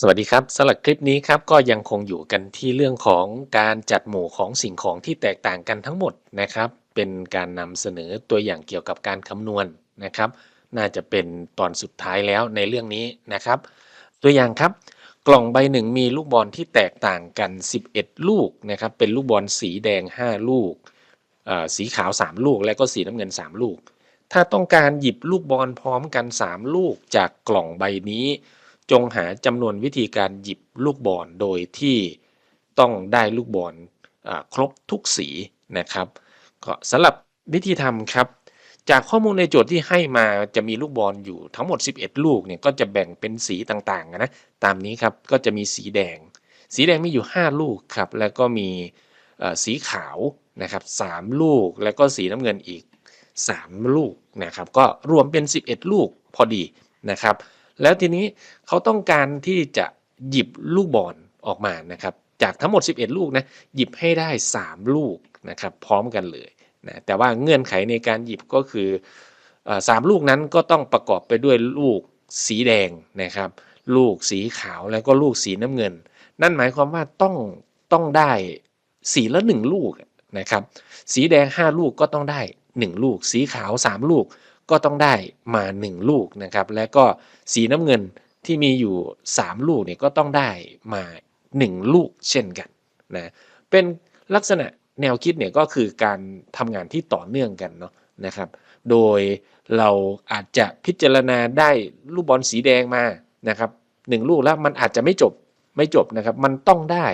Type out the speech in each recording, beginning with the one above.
สวัสดีครับสำหรับคลิปนี้ครับก็ยังคงอยู่กันที่เรื่องของการจัดหมู่ของสิ่งของที่แตกต่างกันทั้งหมดนะครับ เป็นการนำเสนอตัวอย่างเกี่ยวกับการคำนวณนะครับ น่าจะเป็นตอนสุดท้ายแล้วในเรื่องนี้นะครับ ตัวอย่างครับ กล่องใบหนึ่งมีลูกบอลที่แตกต่างกัน 11 ลูกนะครับ เป็นลูกบอลสีแดง 5 ลูกเอ่อสีขาว 3 ลูก และก็สีน้ำเงิน 3 ลูก ถ้าต้องการหยิบลูกบอลพร้อมกัน 3 ลูกจากกล่องใบนี้ จงหาจำนวนวิธีการหยิบลูกบอลโดยที่ต้องได้ลูกบอลครบทุกสีนะครับก็สำหรับวิธีทำครับ จากข้อมูลในโจทย์ที่ให้มาจะมีลูกบอลอยู่ทั้งหมด 11 ลูกเนี่ยก็จะแบ่งเป็นสีต่างๆนะตามนี้ครับก็จะมีสีแดง สีแดงมีอยู่ 5 ลูกครับแล้วก็มีสีขาวนะครับ3ลูกแล้วก็สีน้ำเงินอีก 3 ลูกนะครับก็รวมเป็น 11 ลูกพอดีนะครับ แล้วทีนี้เขาต้องการที่จะหยิบลูกบอลออกมานะครับ จากทั้งหมด 11 ลูกนะหยิบให้ได้ 3 ลูกนะครับ พร้อมกันเลยนะแต่ว่าเงื่อนไขในการหยิบก็คือสามลูกนั้นก็ต้องประกอบไปด้วยลูกสีแดงนะครับ ลูกสีขาวแล้วก็ลูกสีน้ำเงิน นั่นหมายความว่าต้องต้องได้สีละหนึ่งลูกนะครับ สีแดง 5 ลูกก็ต้องได้ 1 ลูก สีขาว 3 ลูก ก็ต้องได้มา 1 ลูกนะครับ และก็สีน้ำเงินที่มีอยู่ 3 ลูกเนี่ยก็ต้องได้มา 1 ลูกเช่นกันนะเป็นลักษณะแนวคิดเนี่ยก็คือการทำงานที่ต่อเนื่องกันเนาะนะครับ โดยเราอาจจะพิจารณาได้ลูกบอลสีแดงมานะครับหนึ่งลูกแล้วมันอาจจะไม่จบไม่จบนะครับ มันต้องได้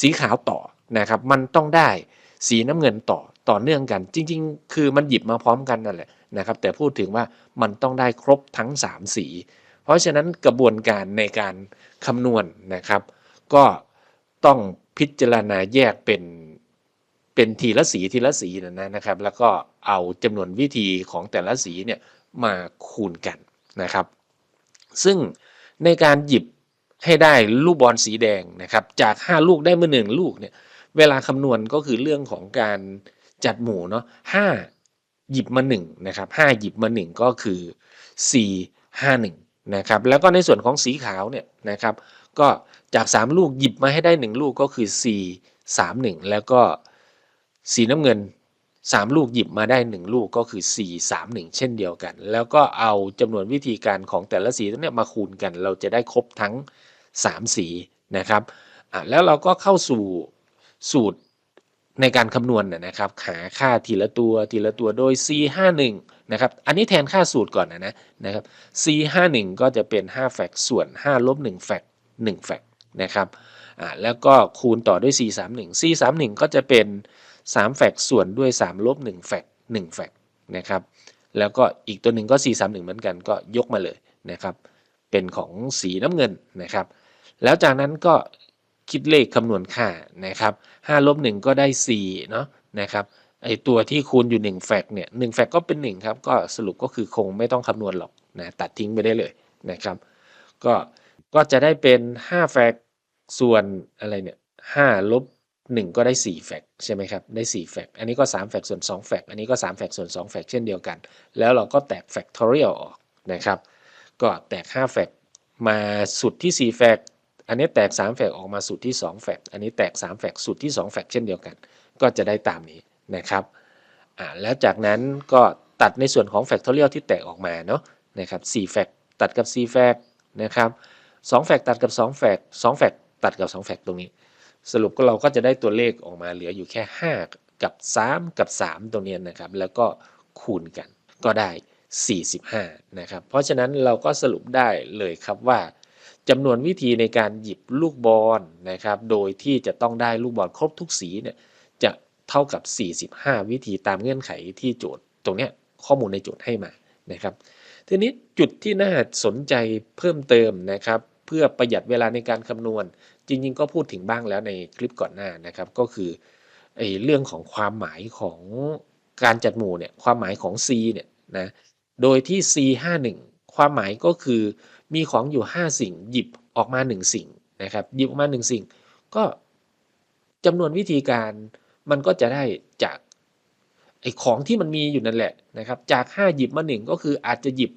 สีขาวต่อนะครับ มันต้องได้สีน้ำเงินต่อต่อเนื่องกัน จริง ๆ คือมันหยิบมาพร้อมกันนั่นแหละ นะครับแต่พูดถึงว่ามันต้องได้ครบทั้ง 3 สี เพราะฉะนั้นกระบวนการในการคำนวณนะครับ ก็ต้องพิจารณาแยกเป็นเป็นทีละสีทีละสีนะนะนะครับ แล้วก็เอาจำนวนวิธีของแต่ละสีเนี่ยมาคูณกันนะครับ ซึ่งในการหยิบให้ได้ลูกบอลสีแดงนะครับ จาก 5 ลูกได้มาหนึ่งลูกเนี่ยเวลาคำนวณก็คือเรื่องของการจัดหมู่เนาะห้า หยิบมา1นะครับห้าหยิบมา 1 ก็คือ 4 5 1นะครับแล้วก็ในส่วนของสีขาวเนี่ยนะครับก็จาก 3 ลูกหยิบมาให้ได้ 1 ลูกก็คือ 4 3 1 แล้วก็สีน้ำเงิน 3 ลูกหยิบมาได้ 1 ลูกก็คือ 4 3 1 เช่นเดียวกัน แล้วก็เอาจำนวนวิธีการของแต่ละสีเนี่ยมาคูณกัน เราจะได้ครบทั้ง 3 สีนะครับแล้วเราก็เข้าสู่สูตร ในการคำนวณนะนะครับหาค่าทีละตัวทีละตัวโดย c 5 1นะครับอันนี้แทนค่าสูตรก่อนนะนะนะครับ c 5 1ก็จะเป็น5แฟกส่วน5ลบ1แฟก1แฟกนะครับอ่าแล้วก็คูณต่อด้วย c 3 1 c 3 1ก็จะเป็น3แฟกส่วนด้วย3ลบ1แฟก1แฟกนะครับแล้วก็อีกตัวหนึ่งก็ c 3 1เหมือนกันก็ยกมาเลยนะครับเป็นของสีน้ำเงินนะครับแล้วจากนั้นก็ คิดเลขคำนวณค่านะครับ5ลบ1ก็ได้4เนาะนะครับไอตัวที่คูณอยู่1แฟกเนี่ย1แฟกก็เป็น 1 ครับ ก็สรุปก็คือคงไม่ต้องคำนวณหรอกนะตัดทิ้งไปได้เลยนะครับก็ก็จะได้เป็น 5 แฟกส่วนอะไรเนี่ย5ลบ1ก็ได้ 4 แฟกใช่ไหมครับ ได้ 4 แฟกอันนี้ก็ 3 แฟกส่วน 2 แฟกอันนี้ก็ 3 แฟกส่วน 2 แฟกเช่นเดียวกัน แล้วเราก็แตกแฟกทอเรียลออกนะครับ ก็แตก 5 แฟกมาสุดที่ 4 แฟก อันนี้แตก3แฟกออกมาสูตรที่2แฟกอันนี้แตก3แฟกสูตรที่2แฟกเช่นเดียวกัน ก็จะได้ตามนี้นะครับอ่าแล้วจากนั้นก็ตัดในส่วนของแฟกทอเรียลที่แตกออกมาเนาะนะครับ4แฟกตัดกับ4แฟกนะครับ2แฟกตัดกับ2แฟก2แฟกตัดกับ2แฟกตรงนี้ สรุปก็เราก็จะได้ตัวเลขออกมาเหลืออยู่แค่ 5 กับ 3 กับ 3 ตรงนี้นะครับ แล้วก็คูณกันก็ได้ 45 นะครับ เพราะฉะนั้นเราก็สรุปได้เลยครับว่า จำนวนวิธีในการหยิบลูกบอลนะครับ โดยที่จะต้องได้ลูกบอลครบทุกสีเนี่ยจะเท่ากับ 45 วิธีตามเงื่อนไขที่โจทย์ตรงเนี้ยข้อมูลในโจทย์ให้มานะครับ ทีนี้จุดที่น่าสนใจเพิ่มเติมนะครับ เพื่อประหยัดเวลาในการคำนวณ จริง ๆ ก็พูดถึงบ้างแล้วในคลิปก่อนหน้านะครับ ก็คือไอ้เรื่องของความหมายของการจัดหมู่เนี่ยความหมายของ C เนี่ยนะโดยที่ C 5 1 ความหมายก็คือมีของอยู่ 5 สิ่ง หยิบออกมา 1 สิ่งนะครับหยิบออกมา 1 สิ่ง ก็จำนวนวิธีการมันก็จะได้จากไอ้ของที่มันมีอยู่นั่นแหละนะครับจาก 5 หยิบมา 1 ก็คืออาจจะหยิบ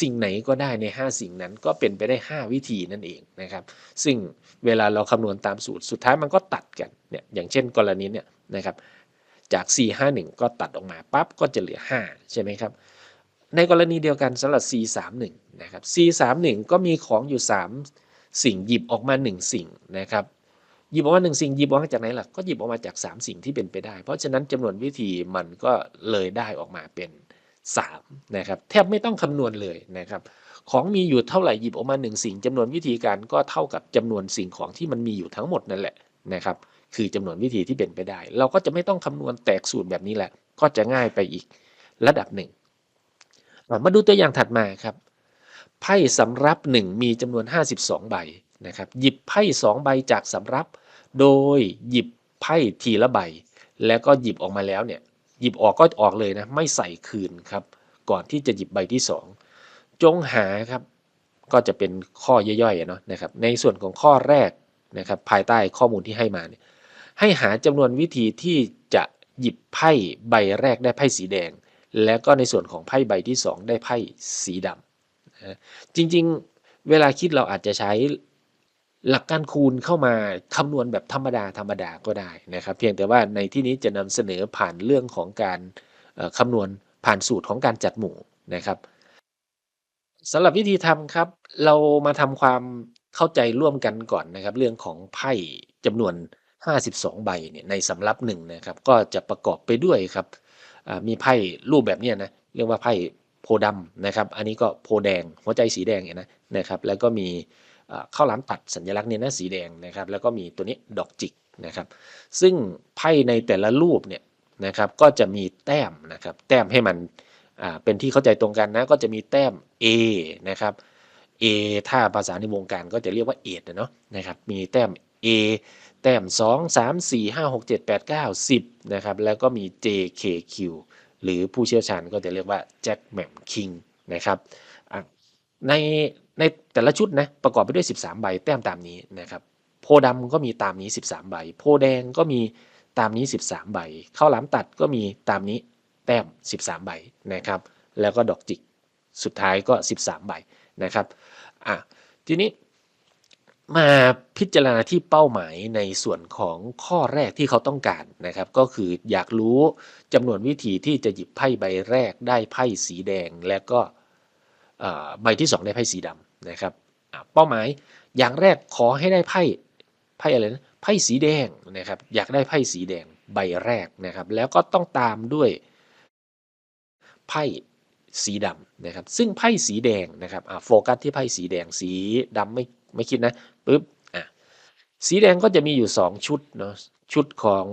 สิ่งไหนก็ได้ใน 5 สิ่งนั้นก็เป็นไปได้ 5 วิธีนั่นเองนะครับ ซึ่งเวลาเราคำนวณตามสูตรสุดท้ายมันก็ตัดกันเนี่ยอย่างเช่นกรณีเนี่ยนะครับจาก 4 5 1 ก็ตัดออกมาปั๊บก็จะเหลือ 5 ใช่ไหมครับ ในกรณีเดียวกันสำหรับ C 3 1 นะครับ C 3 1 ก็มีของอยู่ 3 สิ่งหยิบออกมา 1 สิ่งนะครับหยิบออกมาหนึ่งสิ่งหยิบออกมาจากไหนล่ะก็หยิบออกมาจาก 3 สิ่งที่เป็นไปได้ เพราะฉะนั้นจำนวนวิธีมันก็เลยได้ออกมาเป็น3นะครับแทบไม่ต้องคำนวณเลยนะครับของมีอยู่เท่าไหร่หยิบออกมา 1 สิ่งจำนวนวิธีการก็เท่ากับจำนวนสิ่งของที่มันมีอยู่ทั้งหมดนั่นแหละนะครับคือจำนวนวิธีที่เป็นไปได้ เราก็จะไม่ต้องคำนวณแตกสูตรแบบนี้แหละ ก็จะง่ายไปอีกระดับหนึ่ง มาดูตัวอย่างถัดมาครับ ไพ่สำรับ1มีจำนวน 52 ใบนะครับหยิบไพ่2ใบจากสำรับ โดยหยิบไพ่ทีละใบ แล้วก็หยิบออกมาแล้วเนี่ยหยิบออกก็ออกเลยนะไม่ใส่คืนครับ ก่อนที่จะหยิบใบที่ 2 จงหาครับ ก็จะเป็นข้อย่อยๆเนาะนะครับ ในส่วนของข้อแรกนะครับภายใต้ข้อมูลที่ให้มาเนี่ยให้หาจำนวนวิธีที่จะหยิบไพ่ใบแรกได้ไพ่สีแดง แล้วก็ในส่วนของไพ่ใบที่ 2 ได้ไพ่สีดำนะจริงๆ เวลาคิดเราอาจจะใช้หลักการคูณเข้ามาคำนวณแบบธรรมดาธรรมดาก็ได้นะครับ เพียงแต่ว่าในที่นี้จะนำเสนอผ่านเรื่องของการคำนวณผ่านสูตรของการจัดหมู่นะครับสำหรับวิธีทำครับ เรามาทำความเข้าใจร่วมกันก่อนนะครับ เรื่องของไพ่จำนวน 52 ใบเนี่ยในสำรับหนึ่งนะครับ ก็จะประกอบไปด้วยครับ มีไพ่รูปแบบนี้นะเรียกว่าไพ่โพดำนะครับ อันนี้ก็โพแดงหัวใจสีแดงเนี่ยนะนะครับแล้วก็มีข้าวหลามตัดสัญลักษณ์เนี่ยนะสีแดงนะครับ แล้วก็มีตัวนี้ดอกจิกนะครับ ซึ่งไพ่ในแต่ละรูปเนี่ยนะครับก็จะมีแต้มนะครับ แต้มให้มันเป็นที่เข้าใจตรงกันนะก็จะมีแต้ม A นะครับ A ถ้าภาษาในวงการก็จะเรียกว่าเอทเนาะนะครับมีแต้ม A แต้ม 2 3 4 5 6 7 8 9 10นะครับแล้วก็มี JKQ หรือผู้เชี่ยวชาญก็จะเรียกว่าแจ็คแม่มคิงนะครับในในแต่ละชุดนะประกอบไปด้วย 13 ใบแต้มตามนี้นะครับโพดำก็มีตามนี้ 13 ใบ โพแดงก็มีตามนี้ 13 ใบข้าวหลามตัดก็มีตามนี้แต้ม 13 ใบนะครับแล้วก็ดอกจิกสุดท้ายก็ 13 ใบนะครับอะทีนี้ มาพิจารณาที่เป้าหมายในส่วนของข้อแรกที่เขาต้องการนะครับ ก็คืออยากรู้จำนวนวิธีที่จะหยิบไพ่ใบแรกได้ไพ่สีแดง และก็ใบที่2ได้ไพ่สีดำนะครับเป้าหมายอย่างแรกขอให้ได้ไพ่ไพ่อะไรนะไพ่สีแดงนะครับอยากได้ไพ่สีแดงใบแรกนะครับ แล้วก็ต้องตามด้วยไพ่สีดำนะครับ ซึ่งไพ่สีแดงนะครับโฟกัสที่ไพ่สีแดงสีดำไม่ ไม่คิดนะปุ๊บอะสีแดงก็จะมีอยู่ 2 ชุดเนาะชุดของ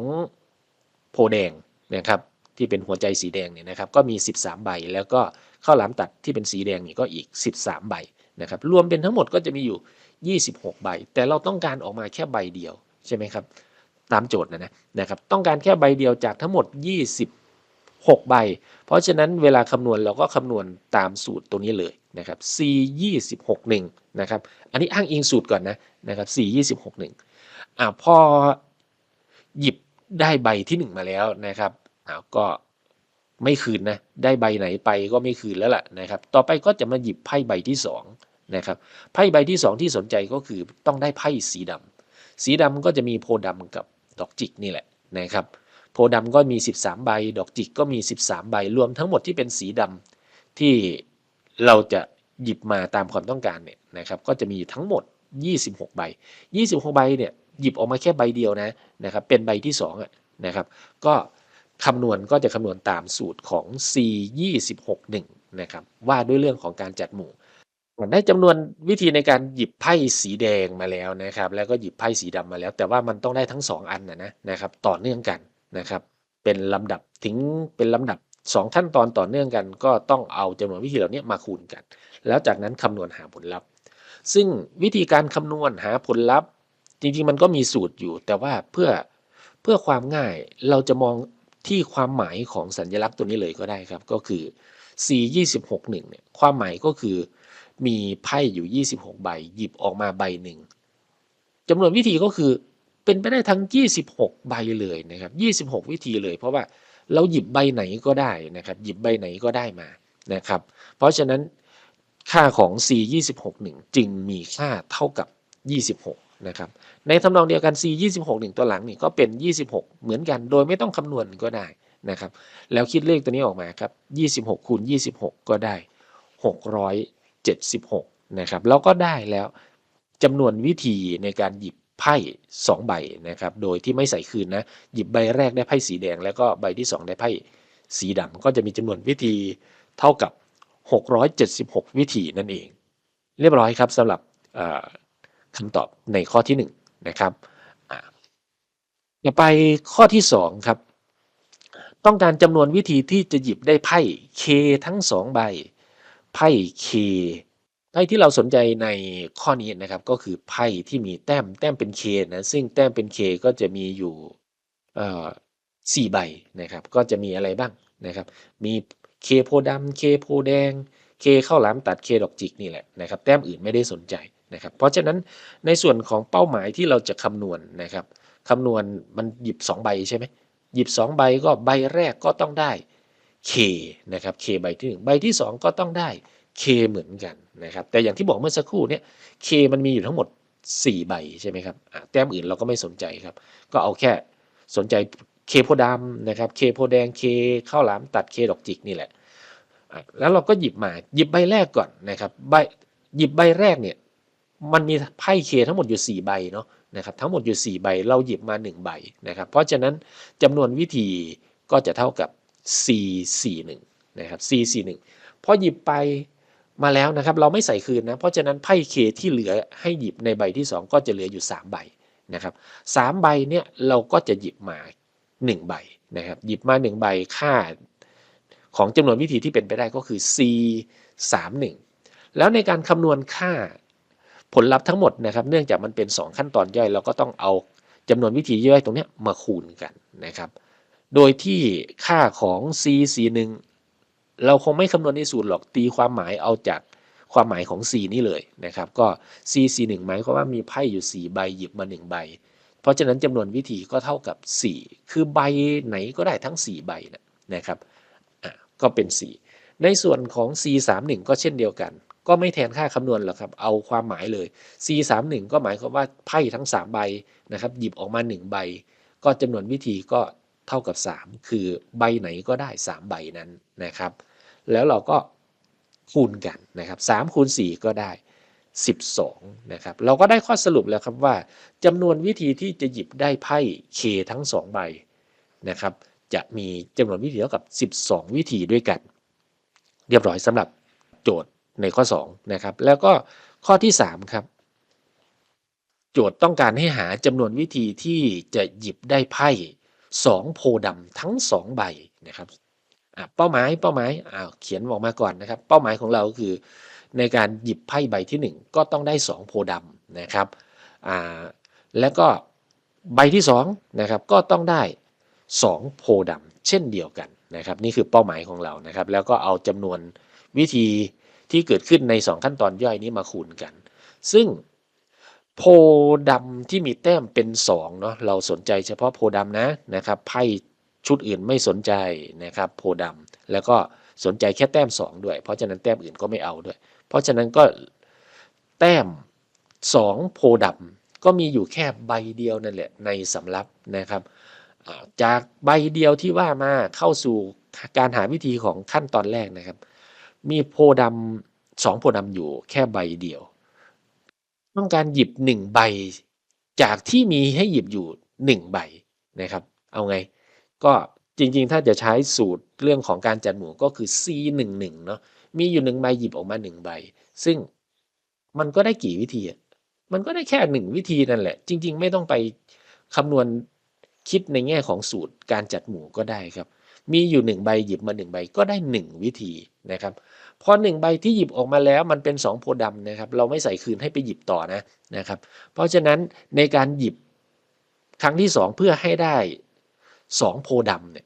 โพแดงนะครับที่เป็นหัวใจสีแดงเนี่ยนะครับก็มี 13 ใบ แล้วก็ข้าวหลามตัดที่เป็นสีแดงนี่ก็อีก 13 ใบนะครับรวมเป็นทั้งหมดก็จะมีอยู่ 26 ใบ แต่เราต้องการออกมาแค่ใบเดียวใช่ไหมครับตามโจทย์นะนะนะครับต้องการแค่ใบเดียวจากทั้งหมด 6 ใบ เพราะฉะนั้นเวลาคำนวณเราก็คำนวณตามสูตรตัวนี้เลยนะครับ C 26 1นะครับ อันนี้อ้างอิงสูตรก่อนนะนะครับ C 26 1อ่าพอหยิบได้ใบที่ 1 มาแล้วนะครับอ่าก็ไม่คืนนะได้ใบไหนไปก็ไม่คืนแล้วล่ะนะครับ ต่อไปก็จะมาหยิบไพ่ใบที่2นะครับไพ่ใบที่ 2 ที่สนใจก็คือต้องได้ไพ่สีดำสีดำก็จะมีโพดำกับดอกจิกนี่แหละนะครับ โพดำก็มี 13 ใบ ดอกจิกก็มี 13 ใบ รวมทั้งหมดที่เป็นสีดำที่เราจะหยิบมาตามความต้องการเนี่ยนะครับ ก็จะมีทั้งหมด 26 ใบ 26 ใบเนี่ยหยิบออกมาแค่ใบเดียวนะนะครับ เป็นใบที่2อะนะครับ ก็คำนวณก็จะคำนวณตามสูตรของ C 2 6 1นะครับ ว่าด้วยเรื่องของการจัดหมู่ได้จำนวนวิธีในการหยิบไพ่สีแดงมาแล้วนะครับ แล้วก็หยิบไพ่สีดำมาแล้ว แต่ว่ามันต้องได้ทั้ง 2 อันนะนะครับ ต่อเนื่องกัน นะครับ เป็นลำดับถึงเป็นลำดับ 2 ขั้นตอนต่อเนื่องกัน ก็ต้องเอาจำนวนวิธีเหล่านี้มาคูณกัน แล้วจากนั้นคำนวณหาผลลัพธ์ ซึ่งวิธีการคำนวณหาผลลัพธ์ จริงๆ มันก็มีสูตรอยู่ แต่ว่าเพื่อเพื่อความง่ายเราจะมองที่ความหมายของสัญลักษณ์ตัวนี้เลยก็ได้ครับ ก็คือ C 2 6 1เนี่ยความหมายก็คือมีไพ่อยู่ 26 ใบ หยิบออกมาใบหนึ่งจำนวนวิธีก็คือ เป็นไปได้ทั้ง 26 ใบเลยนะครับ 26 วิธีเลย เพราะว่าเราหยิบใบไหนก็ได้นะครับ หยิบใบไหนก็ได้มานะครับ เพราะฉะนั้นค่าของ c 26 1 จึงมีค่าเท่ากับ 26 นะครับ ในทำนองเดียวกัน c 26 1 ตัวหลังนี่ก็เป็น 26 เหมือนกัน โดยไม่ต้องคำนวณก็ได้นะครับ แล้วคิดเลขตัวนี้ออกมาครับ 26 คูณ 26 ก็ได้ 676 นะครับ แล้วก็ได้แล้วจำนวนวิธีในการหยิบ ไพ่2ใบนะครับ โดยที่ไม่ใส่คืนนะ หยิบใบแรกได้ไพ่สีแดง แล้วก็ใบที่ 2 ได้ไพ่สีดำก็จะมีจำนวนวิธีเท่ากับ 676 วิธีนั่นเอง เรียบร้อยครับสำหรับคำตอบในข้อที่ 1 นะครับต่อไปข้อที่ 2 ครับ ต้องการจำนวนวิธีที่จะหยิบได้ไพ่ K ทั้ง 2 ใบ ไพ่ K ไพ่ที่เราสนใจในข้อนี้นะครับ ก็คือไพ่ที่มีแต้มแต้มเป็น K นะซึ่งแต้มเป็น K ก็จะมีอยู่สี่ใบนะครับ ก็จะมีอะไรบ้างนะครับ มีเคโพดำเคโพแดงเคข้าวหลามตัดเคดอกจิกนี่แหละนะครับ แต้มอื่นไม่ได้สนใจนะครับ เพราะฉะนั้นในส่วนของเป้าหมายที่เราจะคำนวณนะครับคำนวณมันหยิบ 2 ใบใช่ไหมหยิบ 2 ใบก็ใบแรกก็ต้องได้ K นะครับ K ใบที่ 1 ใบที่ 2 ก็ต้องได้ K เหมือนกันนะครับแต่อย่างที่บอกเมื่อสักครู่เนี่ย K มันมีอยู่ทั้งหมด 4 ใบใช่ไหมครับแต้มอื่นเราก็ไม่สนใจครับ ก็เอาแค่สนใจเคโพดำนะครับเคโพแดงเคข้าวหลามตัดเคดอกจิกนี่แหละแล้วเราก็หยิบมาหยิบใบแรกก่อนนะครับใบหยิบใบแรกเนี่ยมันมีไพ่เคทั้งหมดอยู่ 4 ใบเนาะนะครับทั้งหมดอยู่ 4 ใบเราหยิบมา 1 ใบนะครับเพราะฉะนั้นจำนวนวิธีก็จะเท่ากับ C 4 1 นะครับ C 4 1 พอหยิบไป มาแล้วนะครับ เราไม่ใส่คืนนะเพราะฉะนั้นไพ่เคที่เหลือให้หยิบในใบที่ 2 ก็จะเหลืออยู่ 3 ใบนะครับสามใบเนี่ยเราก็จะหยิบมา 1 ใบนะครับ หยิบมา 1 ใบค่าของจำนวนวิธีที่เป็นไปได้ก็คือ c 3 1 แล้วในการคำนวณค่าผลลัพธ์ทั้งหมดนะครับ เนื่องจากมันเป็น 2 ขั้นตอนย่อย เราก็ต้องเอาจำนวนวิธีย่อยตรงนี้มาคูณกันนะครับ โดยที่ค่าของ c 4 1 เราคงไม่คำนวณในสูตรหรอกตีความหมายเอาจากความหมายของ c นี่เลยนะครับ ก็ c 4 1หมายความว่ามีไพ่อยู่ 4 ใบหยิบมา 1 ใบ เพราะฉะนั้นจำนวนวิธีก็เท่ากับ 4 คือใบไหนก็ได้ทั้ง 4 ใบนะครับก็เป็น 4 ในส่วนของ C 3 1ก็เช่นเดียวกัน ก็ไม่แทนค่าคำนวณหรอกครับ เอาความหมายเลย C 3 1ก็หมายความว่าไพ่ทั้ง 3 ใบนะครับ หยิบออกมา 1 ใบ ก็จำนวนวิธีก็ เท่ากับ 3 คือใบไหนก็ได้ 3 ใบนั้นนะครับ แล้วเราก็คูณกันนะครับ3คูณ4ก็ได้ 12นะครับเราก็ได้ข้อสรุปแล้วครับว่าจำนวนวิธีที่จะหยิบได้ไพ่ K ทั้ง 2 ใบนะครับ จะมีจำนวนวิธีเท่ากับ 12 วิธีด้วยกัน เรียบร้อยสำหรับโจทย์ในข้อ2นะครับแล้วก็ข้อที่ 3 ครับ โจทย์ต้องการให้หาจำนวนวิธีที่จะหยิบได้ไพ่ 2โพดำทั้ง2ใบนะครับเป้าหมายเป้าหมายเขียนออกมาก่อนนะครับ เป้าหมายของเราคือ ในการหยิบไพ่ใบที่ 1 ก็ต้องได้ 2 โพดำนะครับอ่าแล้วก็ใบที่2นะครับก็ต้องได้ 2 โพดำเช่นเดียวกันนะครับ นี่คือเป้าหมายของเรานะครับ แล้วก็เอาจำนวนวิธีที่เกิดขึ้นใน 2 ขั้นตอนย่อยนี้มาคูณกัน ซึ่ง โพดำที่มีแต้มเป็น2เนาะเราสนใจเฉพาะโพดำนะนะครับไพ่ชุดอื่นไม่สนใจนะครับโพดำแล้วก็สนใจแค่แต้ม2ด้วย เพราะฉะนั้นแต้มอื่นก็ไม่เอาด้วย เพราะฉะนั้นก็แต้ม2โพดำก็มีอยู่แค่ใบเดียวนั่นแหละในสำรับนะครับจากใบเดียวที่ว่ามาเข้าสู่การหาวิธีของขั้นตอนแรกนะครับ มีโพดำสองโพดำอยู่แค่ใบเดียว ต้องการหยิบหนึ่งใบ จากที่มีให้หยิบอยู่หนึ่งใบนะครับ เอาไง ก็จริงๆ ถ้าจะใช้สูตรเรื่องของการจัดหมู่ก็คือ C 1 1เนาะมีอยู่หนึ่งใบหยิบออกมาหนึ่งใบ ซึ่งมันก็ได้กี่วิธี มันก็ได้แค่หนึ่งวิธีนั่นแหละ จริง ๆ ไม่ต้องไปคำนวณคิดในแง่ของสูตรการจัดหมู่ก็ได้ครับ มีอยู่หนึ่งใบหยิบมาหนึ่งใบก็ได้หนึ่งวิธีนะครับพอหนึ่งใบที่หยิบออกมาแล้วมันเป็นสองโพดำนะครับ เราไม่ใส่คืนให้ไปหยิบต่อนะนะครับ เพราะฉะนั้นในการหยิบครั้งที่สองเพื่อให้ได้สองโพดำเนี่ย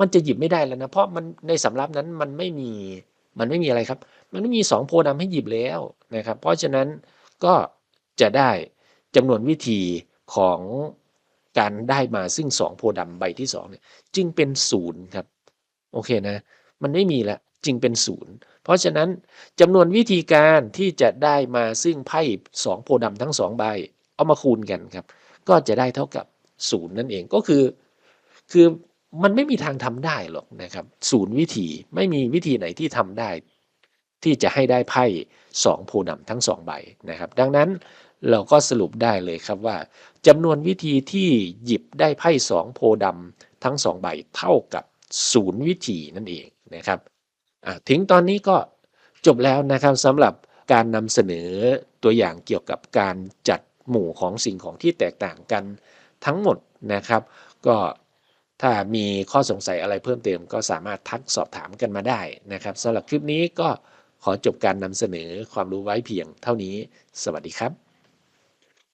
มันจะหยิบไม่ได้แล้วนะ เพราะมันในสำรับนั้นมันไม่มีมันไม่มีอะไรครับ มันไม่มี 2 โพดำให้หยิบแล้วนะครับ เพราะฉะนั้นก็จะได้จำนวนวิธีของ การได้มาซึ่ง2โพดำใบที่2เนี่ยจึงเป็นศูนย์ครับโอเคนะ มันไม่มีล้วจึงเป็นศูนย์เพราะฉะนั้นจำนวนวิธีการที่จะได้มาซึ่งไพ่สองโพธิ์ดำทั้งสองใบ เอามาคูณกันครับ ก็จะได้เท่ากับศูนย์นั่นเองก็คือ คือมันไม่มีทางทำได้หรอกนะครับศูนย์วิธีไม่มีวิธีไหนที่ทำได้ ที่จะให้ได้ไพ่สองโพธิ์ดำทั้งสองใบนะครับ ดังนั้นเราก็สรุปได้เลยครับว่า จำนวนวิธีที่หยิบได้ไพ่สองโพดำทั้งสองใบเท่ากับศูนย์วิธีนั่นเองนะครับถึงตอนนี้ก็จบแล้วนะครับสำหรับการนำเสนอตัวอย่างเกี่ยวกับการจัดหมู่ของสิ่งของที่แตกต่างกันทั้งหมดนะครับ ก็ถ้ามีข้อสงสัยอะไรเพิ่มเติมก็สามารถทักสอบถามกันมาได้นะครับสำหรับคลิปนี้ก็ขอจบการนำเสนอความรู้ไว้เพียงเท่านี้ สวัสดีครับ